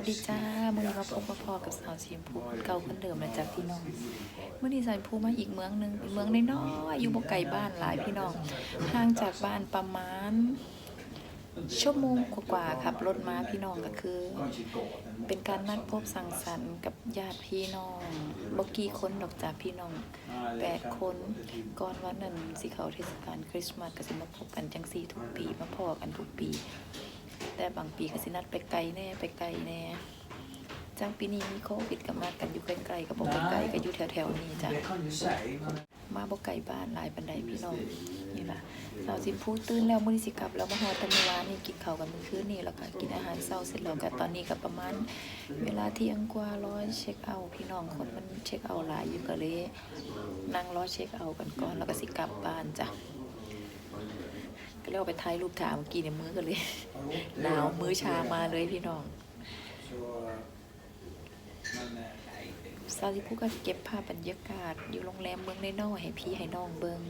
วัสดีจ้ามื่อนี้มาพบมาพอกับสาวสีชมพูคนเก่าคนเดิมนะจ๊ะพี่น้องมื่อนี้สาวชมพูมาอีกเมืองหนึ่งเมืองน้อยๆอยู่บ่ไกลบ้านหลายพี่น้องห่างจากบ้านประมาณ ชั่วโมงกว่าๆขับรถมาพี่น้องก็คือ เป็นการนัดพบสังสรรค์กับญาติพี่น้องบ่กี่คนดอกจ้าพี่น้องแปดคนก่อนวันนั้นสิเขาเทศกาลคริสต์มาสก็สิมาพบกันจังสี่ทุกปีมาพอกันทุกปี แต่บางปีก็สินัดไปไกลแน่ไปไกลแน่จังปีนี้มีโควิดก็มากันอยู่ใกล้ๆก็บ่ไปไกลก็อยู่แถวๆนี้จ้ะมาบ่ไกลบ้านหลายปันใดพี่น้องนี่ล่ะสาวสิพูดตื่นแล้วมื้อนี้สิกลับแล้วมาหอดแตะเมื่อวานนี่กินข้าวกันมื้อคืนนี่แล้วก็กินอาหารเช้าเสร็จแล้วก็ตอนนี้ก็ประมาณ เวลาเที่ยงกว่าร้อยเช็คเอาท์พี่น้องคนมันเช็คเอาท์หลายอยู่ก็เลยนั่งรอเช็คเอาท์กันก่อนแล้วก็สิกลับบ้านจ้ะ ก็เลยเอาไปถ่ายรูปถามเมื่อกี้ในมือกันเลย หนาวมือชามาเลยพี่น้องซาลิพูก็เก็บภาพบรรยากาศ อยู่โรงแรมเมืองน้อยๆให้พี่ให้น้องเบิง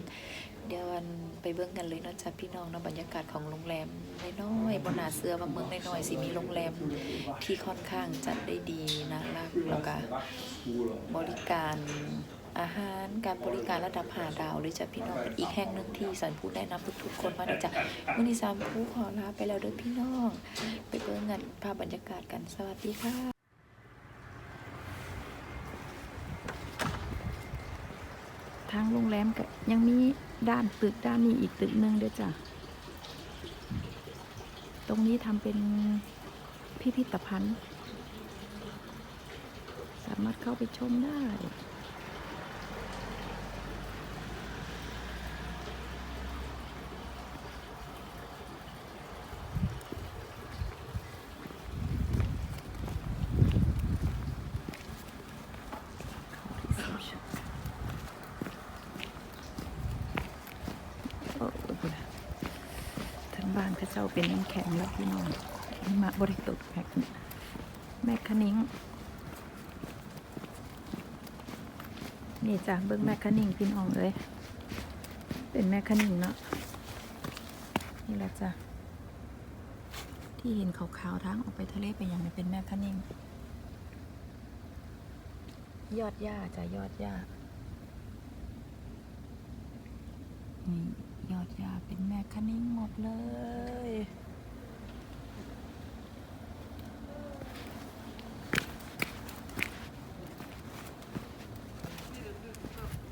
เดี๋ยวอันไปเบิ่งกันเลยเนาะจ้ะพี่น้องเนาะบรรยากาศของโรงแรมน้อยๆบนหนาเสือว่าเมืองน้อยๆสิมีโรงแรมที่ค่อนข้างจัดได้ดีนะรักแล้วก็บริการ อาหารการบริการระดับหาดาวเลยจ้ะพี่น้องเป็นอีกแห่งหนึ่งที่สันพูดแนะนำทุกๆคนมาเลยจ้ะมื้อนี้สามผู้ขอลาไปแล้วเด้อพี่น้อง ไปเบิ่งกันภาพบรรยากาศกันสวัสดีค่ะทางโรงแรมก็ยังมีด้านตึกด้านนี้อีกตึกหนึ่งด้วยจ้ะ ตรงนี้ทำเป็นพิพิธภัณฑ์ สามารถเข้าไปชมได้ โอ้โหทั้งบ้านเขาเจ้าเป็นน้ำแข็งแล้วพี่น้องนี่มาบริตุกแพ็กแม่คะนิ้งนี่จ้ะเบิ้งแม่คะนิ้งพี่น้องเลยเป็นแม่คะนิ้งเนาะนี่แหละจ้ะที่เห็นขาวๆทางออกไปทะเลไปอย่างนี้เป็นแม่คะนิ้งยอดหญ้าจ้ะยอดหญ้านี่ ยอดยาเป็นแม่คะนิ้งหมดเลย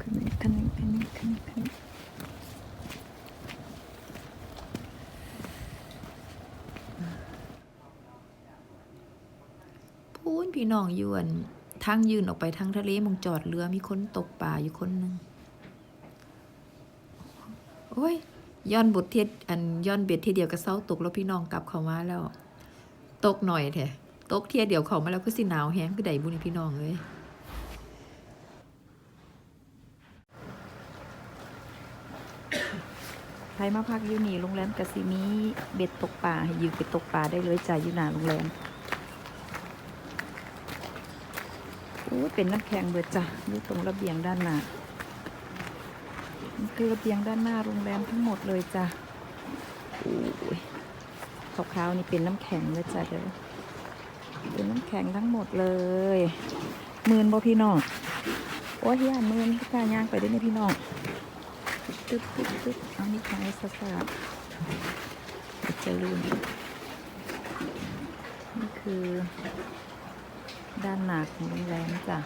คะนิ้งคะนิ้งคะนิ้งคะนิ้งคะนิ้งพูนพี่น้องยวนทางยืนออกไปทางทะเลมองจอดเรือมีคนตกปลาอยู่คนหนึ่ง โอ้ยย้อนบทเทียดอันย้อนเบ็ดเทียเดียวกับเศร้าตกแล้วพี่น้องกลับเขามาแล้ว ตกหน่อยแท้ตกเทียเดียวเข้ามาแล้วก็สิหนาวแห้งคือใดบุญพี่น้องเลยใครมาพักยูนีโรงแรมกสิมีเบ็ดตกปลาให้ยืมไปตกปลาได้เลยจ้ะอยู่หน้าโรงแรมโอ้เป็นน้ำแข็งเบิดจ้ะอยู่ตรงระเบียงด้านหน้า คือระเบียงด้านหน้าโรงแรมทั้งหมดเลยจ้ะโอ้ยขาวๆนี่เป็นน้ำแข็งเลยจ้ะเดี๋ยวเป็นน้ำแข็งทั้งหมดเลยหมื่นบ่พี่น้องโอ้ยย่านหมื่นกล้าย่างไปได้ไหมพี่น้องตึ๊บตึ๊บตึ๊บเอานี่ขายสะสาดจะลืมนี่คือ ด้านหน้าของโรงแรมจ้ะ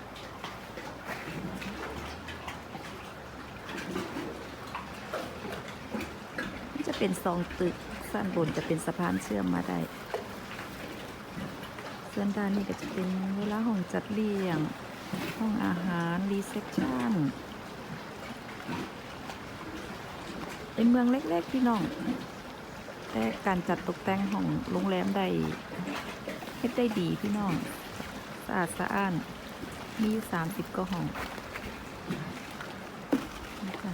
นี่จะ เป็นซองตึกด้นบนจะเป็นสะพานเชื่อมมาได้ส่วนด้านนี้ก็จะเป็นเวลาห้องจัดเลี้ยง ห้องอาหารรีเซพชันเป็นเมืองเล็กๆพี่น้อง แต่การจัดตกแต่งของโรงแรมได้เฮ็ดได้ดีพี่น้อง สะอาดสะอ้าน มีสามสิบก็ห้องนี่ค่ะ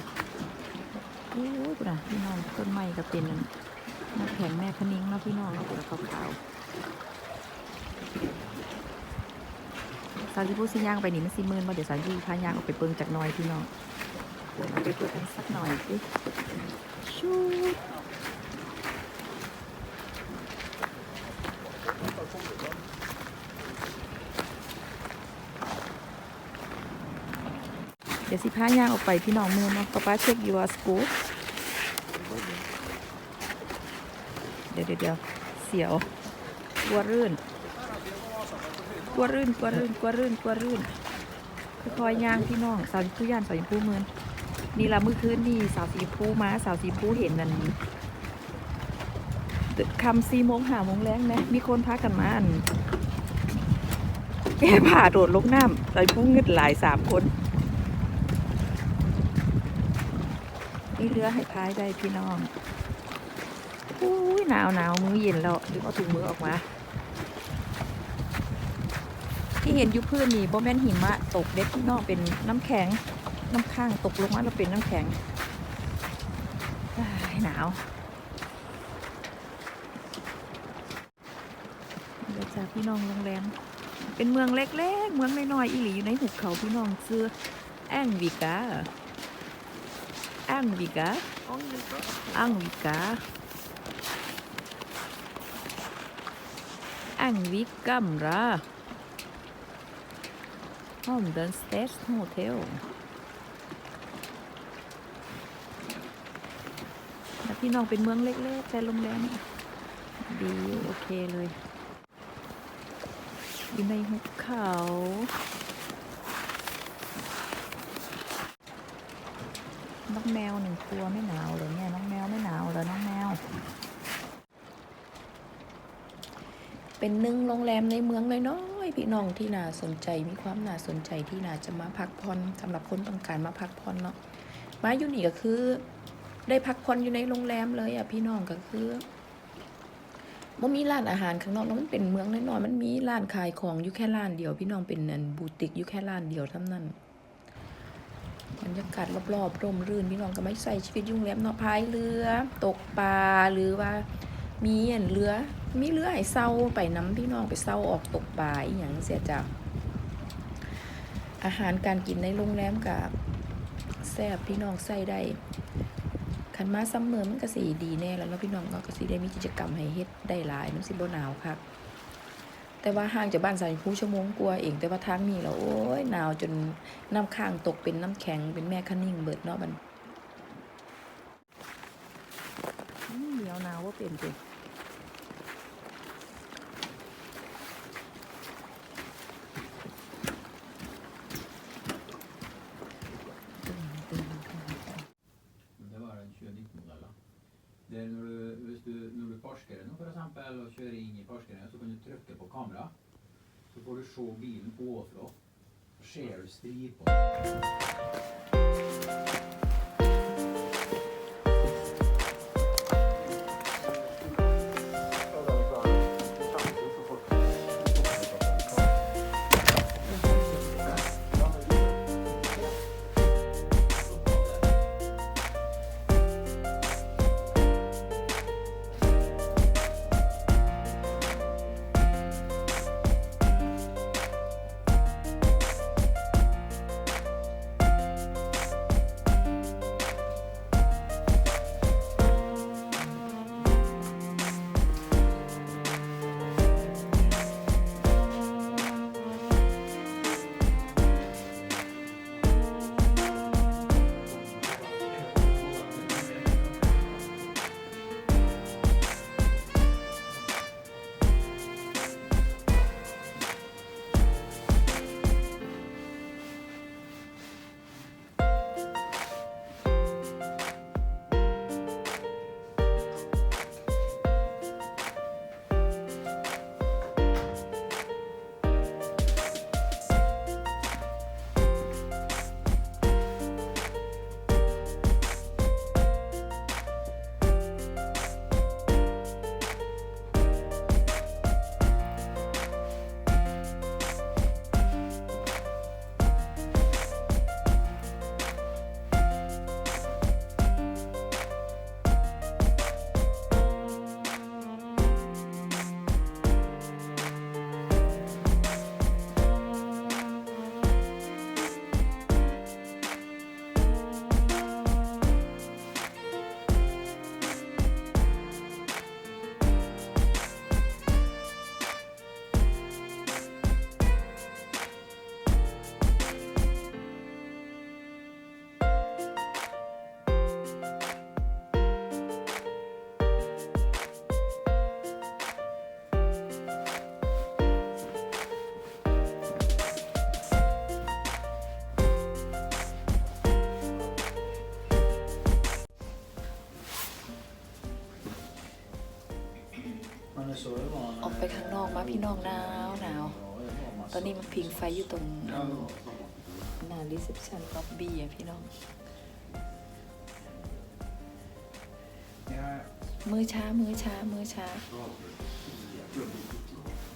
โอ้ยปุ่นะพี่น้องต้นไม้ก็เป็นน้ำแข็งแม่คะนิ้งเนาะพี่น้องเนาะปุ่นขาวขาวๆสาวจีพูดสิย่างไปนี่มันสิมืนมาเดี๋ยวสาวจีพายางออกไปเปิงจากน้อยพี่น้องไปเปิงกันสักหน่อยสิชู เดี๋ยวสิพาย่างออกไปพี่น้องมือเนาะป๊าป๊าเช็คยูอาสกูเดี๋ยวเดี๋ยวเดี๋ยวเสียวกลัวรื่นกลัวรื่นกลัวรื่นกลัวรื่นกลัวรื่นค่อยๆย่างพี่น้องสาวสีผู้ย่านสาวสีผู้เมือนนี่ละเมื่อคืนนี่สาวสีผู้มาสาวสีผู้เห็นนั่นคำสี่โมงหาโมงแรงนะมีคนพากันมาอันแก้ผ่าโดดลงน้ำสาวสีผู้เงึดหลายสามคน นี่เรือให้พายได้พี่น้องอุ้ยหนาวหนาวมือเย็นแล้วดึงเอาถุงมือออกมา ที่เห็นยุพื้นนี่บ่แม่นหิมะตกเด็ดพี่น้องเป็นน้ำแข็ง น้ำข้างตกลงมาแล้วเป็นน้ำแข็งหนาวเดี๋ยวจากพี่น้องโรงแรมเป็นเมืองเล็กๆ เมืองน้อยๆอีหลีอยู่ในหุบเขาพี่น้องซื้อแองวิกา Angvika. Angvika. Angvikamra. Holmdens Stest Hotel. แล้วพี่น้องเป็นเมืองเล็กๆแต่โรงแรมดีโอเคเลยอยู่ในหุบเขา น้องแมวหนึ่งตัวไม่หนาวเลยเนี่ยน้องแมวไม่หนาวเลยน้องแมว เป็นหนึ่งโรงแรมในเมืองน้อยพี่น้องที่น่าสนใจมีความน่าสนใจที่น่าจะมาพักผ่อนสำหรับคนต้องการมาพักผ่อนเนาะมาอยู่นี่ก็คือ ได้พักผ่อนอยู่ในโรงแรมเลยอะพี่น้องก็คือมันมีร้านอาหารข้างนอกแล้วมันเป็นเมืองน้อยๆมันมีร้านขายของอยู่แค่ร้านเดียว พี่น้องเป็นอันบูติกอยู่แค่ร้านเดียวเท่านั้น รรยากาศรอบๆร่มรื่นพี่น้องก็ไม่ใส่ชีวิตยุ่งแลมเนาะพายเรือตกปลาหรือว่ามีอันเรือมีเรือให้เศร้าไปน้ำพี่น้องไปเศร้าออกตกปลาอีหยังเสียจากอาหารการกินในโรงแรมกับแซ่บพี่น้องใส่ได้คันมาซัมเมอร์มันก็สีดีแน่แล้วเนาะพี่น้องก็สิได้มีกิจกรรมให้เฮ็ดได้หลายมันสิบ่หนาวค่ะ แต่ว่าห่างจากบ้านสายผู้ชั่วโมงกลัวเอง แต่ว่าทางนี้แล้วโอ้ยหนาวจนน้ำข้างตกเป็นน้ำแข็งเป็นแม่คันนิ่งเบิดเนาะมันเหนียวหนาวว่าเปลี่ยนไป og kjører inn i parkeringen, så kan du trykke på kamera. Så får du se bilen ovenfra. Så ser du striper. När- อกไปข้างนอกมาพี่น้องหนาวหนาวตอนนี้มันพิงไฟอยู่ตรงหน้ารีเซพชันล็อบบี้อะพี่น้อง มือช้ามือช้ามือช้า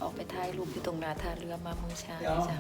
ออกไปถ่ายรูปอยู่ตรงนาท่าเรือมามือช้าจ้ะ